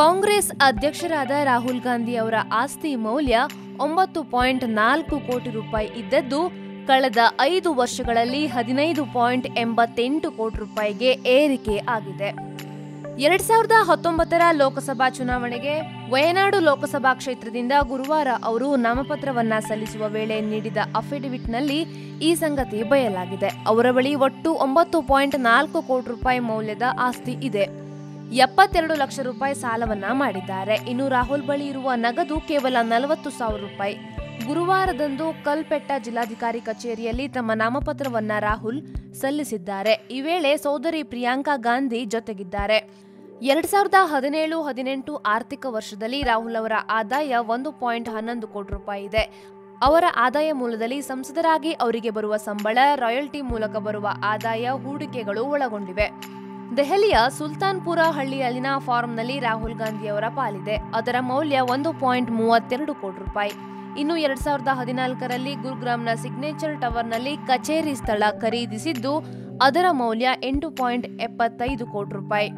ಕಾಂಗ್ರೆಸ್ ಅಧ್ಯಕ್ಷರಾದ ರಾಹುಲ್ ಗಾಂಧಿ ಅವರ ಆಸ್ತಿ ಮೌಲ್ಯ ಒಂಬತ್ತು ಪಾಯಿಂಟ್ ನಾಲ್ಕು ಕೋಟಿ ರೂಪಾಯಿ ಇದ್ದದ್ದು ಕಳೆದ ಐದು ವರ್ಷಗಳಲ್ಲಿ ಹದಿನೈದು ಪಾಯಿಂಟ್ ಎಂಬತ್ತೆಂಟು ಕೋಟಿ ರೂಪಾಯಿಗೆ ಏರಿಕೆ ಆಗಿದೆ. ಎರಡ್ ಸಾವಿರದ ಹತ್ತೊಂಬತ್ತರ ಲೋಕಸಭಾ ಚುನಾವಣೆಗೆ ವಯನಾಡು ಲೋಕಸಭಾ ಕ್ಷೇತ್ರದಿಂದ ಗುರುವಾರ ಅವರು ನಾಮಪತ್ರವನ್ನ ಸಲ್ಲಿಸುವ ವೇಳೆ ನೀಡಿದ ಅಫಿಡವಿಟ್ನಲ್ಲಿ ಈ ಸಂಗತಿ ಬಯಲಾಗಿದೆ. ಅವರ ಬಳಿ ಒಟ್ಟು ಒಂಬತ್ತು ಪಾಯಿಂಟ್ ನಾಲ್ಕು ಕೋಟಿ ರೂಪಾಯಿ ಮೌಲ್ಯದ ಆಸ್ತಿ ಇದೆ. ಎಪ್ಪತ್ತೆರಡು ಲಕ್ಷ ರೂಪಾಯಿ ಸಾಲವನ್ನ ಮಾಡಿದ್ದಾರೆ. ಇನ್ನು ರಾಹುಲ್ ಬಳಿ ಇರುವ ನಗದು ಕೇವಲ ನಲವತ್ತು ಸಾವಿರ ರೂಪಾಯಿ. ಗುರುವಾರದಂದು ಕಲ್ಪೆಟ್ಟ ಜಿಲ್ಲಾಧಿಕಾರಿ ಕಚೇರಿಯಲ್ಲಿ ತಮ್ಮ ನಾಮಪತ್ರವನ್ನ ರಾಹುಲ್ ಸಲ್ಲಿಸಿದ್ದಾರೆ. ಈ ವೇಳೆ ಸೋದರಿ ಪ್ರಿಯಾಂಕಾ ಗಾಂಧಿ ಜೊತೆಗಿದ್ದಾರೆ. ಎರಡ್ ಸಾವಿರದ ಹದಿನೇಳು ಹದಿನೆಂಟು ಆರ್ಥಿಕ ವರ್ಷದಲ್ಲಿ ರಾಹುಲ್ ಅವರ ಆದಾಯ ಒಂದು ಪಾಯಿಂಟ್ ಹನ್ನೊಂದು ಕೋಟಿ ರೂಪಾಯಿ ಇದೆ. ಅವರ ಆದಾಯ ಮೂಲದಲ್ಲಿ ಸಂಸದರಾಗಿ ಅವರಿಗೆ ಬರುವ ಸಂಬಳ, ರಾಯಲ್ಟಿ ಮೂಲಕ ಬರುವ ಆದಾಯ, ಹೂಡಿಕೆಗಳು ಒಳಗೊಂಡಿವೆ. ದೆಹಲಿಯ ಸುಲ್ತಾನ್ಪುರ ಹಳ್ಳಿಯಲ್ಲಿನ ಫಾರ್ಮ್ನಲ್ಲಿ ರಾಹುಲ್ ಗಾಂಧಿ ಅವರ ಪಾಲಿದೆ. ಅದರ ಮೌಲ್ಯ ಒಂದು ಪಾಯಿಂಟ್ ಮೂವತ್ತೆರಡು ಕೋಟಿ ರೂಪಾಯಿ. ಇನ್ನು ಎರಡ್ ಸಾವಿರದ ಹದಿನಾಲ್ಕರಲ್ಲಿ ಗುರುಗ್ರಾಮ್ನ ಸಿಗ್ನೇಚರ್ ಟವರ್ನಲ್ಲಿ ಕಚೇರಿ ಸ್ಥಳ ಖರೀದಿಸಿದ್ದು, ಅದರ ಮೌಲ್ಯ ಎಂಟು ಪಾಯಿಂಟ್ ಎಪ್ಪತ್ತೈದು ಕೋಟಿ ರೂಪಾಯಿ.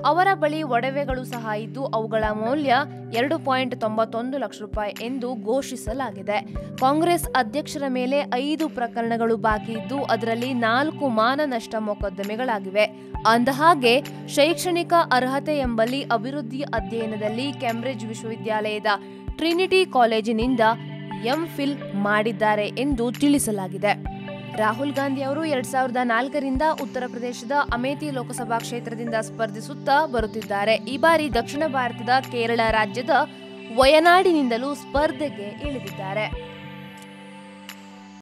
ಅವರ ಬಳಿ ಒಡವೆಗಳು ಸಹ ಇದ್ದು ಅವುಗಳ ಮೌಲ್ಯ ಎರಡು ಪಾಯಿಂಟ್ ತೊಂಬತ್ತೊಂದು ಲಕ್ಷ ರೂಪಾಯಿ ಎಂದು ಘೋಷಿಸಲಾಗಿದೆ. ಕಾಂಗ್ರೆಸ್ ಅಧ್ಯಕ್ಷರ ಮೇಲೆ ಐದು ಪ್ರಕರಣಗಳು ಬಾಕಿ ಇದ್ದು ಅದರಲ್ಲಿ ನಾಲ್ಕು ಮಾನನಷ್ಟ ಮೊಕದ್ದಮೆಗಳಾಗಿವೆ. ಅಂದಹಾಗೆ, ಶೈಕ್ಷಣಿಕ ಅರ್ಹತೆ ಎಂಬಲ್ಲಿ ಅಭಿವೃದ್ಧಿ ಅಧ್ಯಯನದಲ್ಲಿ ಕ್ಯಾಂಬ್ರಿಡ್ಜ್ ವಿಶ್ವವಿದ್ಯಾಲಯದ ಟ್ರಿನಿಟಿ ಕಾಲೇಜಿನಿಂದ ಎಂಫಿಲ್ ಮಾಡಿದ್ದಾರೆ ಎಂದು ತಿಳಿಸಲಾಗಿದೆ. ರಾಹುಲ್ ಗಾಂಧಿ ಅವರು ಎರಡ್ ಸಾವಿರದ ನಾಲ್ಕರಿಂದ ಉತ್ತರ ಪ್ರದೇಶದ ಅಮೇಥಿ ಲೋಕಸಭಾ ಕ್ಷೇತ್ರದಿಂದ ಸ್ಪರ್ಧಿಸುತ್ತಾ ಬರುತ್ತಿದ್ದಾರೆ. ಈ ಬಾರಿ ದಕ್ಷಿಣ ಭಾರತದ ಕೇರಳ ರಾಜ್ಯದ ವಯನಾಡಿನಿಂದಲೂ ಸ್ಪರ್ಧೆಗೆ ಇಳಿದಿದ್ದಾರೆ.